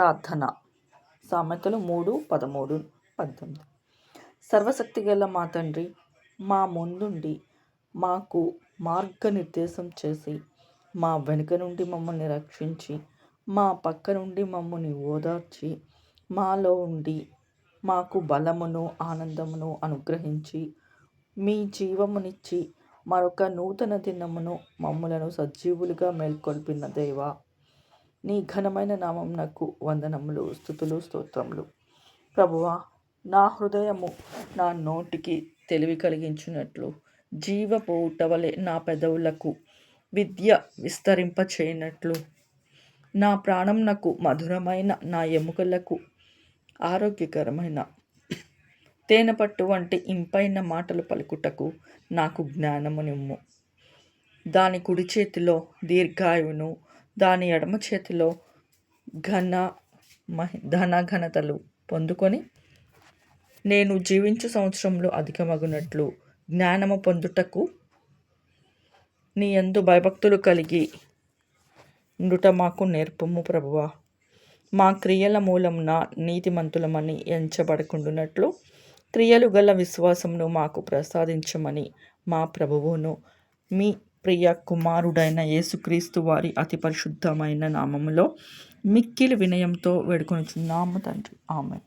ప్రార్థన. సామెతలు మూడు పదమూడు పద్దెనిమిది సర్వశక్తి గల మా తండ్రి మా ముందుండి మాకు మార్గనిర్దేశం చేసి మా వెనుక నుండి మమ్మల్ని రక్షించి మా పక్క నుండి మమ్మల్ని ఓదార్చి మాలో ఉండి మాకు బలమును ఆనందమును అనుగ్రహించి మీ జీవమునిచ్చి మరొక నూతన దినమును మమ్మలను సజీవులుగా మేల్కొల్పిన దేవా. నీ ఘనమైన నామం నాకు వందనములు స్థుతులు స్తోత్రములు. ప్రభువా నా హృదయము నా నోటికి తెలివి కలిగించినట్లు జీవపోవుట వలె నా పెదవులకు విద్య విస్తరింప చేయనట్లు నా ప్రాణం నాకు మధురమైన నా ఎముకలకు ఆరోగ్యకరమైన తేనెపట్టు వంటి ఇంపైన మాటలు పలుకుటకు నాకు జ్ఞానము నిమ్ము. దాని కుడి చేతిలో దీర్ఘాయువును దాని ఎడమ చేతిలో ఘన మహి ధన ఘనతలు పొందుకొని నేను జీవించు సంవత్సరంలో అధికమగునట్లు జ్ఞానము పొందుటకు నీ ఎందు భయభక్తులు కలిగి ఉండుట మాకు నేర్పము ప్రభువా. మా క్రియల మూలంన నీతిమంతులమని ఎంచబడకుండునట్లు క్రియలు గల విశ్వాసమును మాకు ప్రసాదించమని మా ప్రభువును మీ ప్రియ కుమారుడైన యేసుక్రీస్తు వారి అతి పరిశుద్ధమైన నామములో మిక్కిలి వినయంతో వేడుకొనుచున్నాము తండ్రి. ఆమె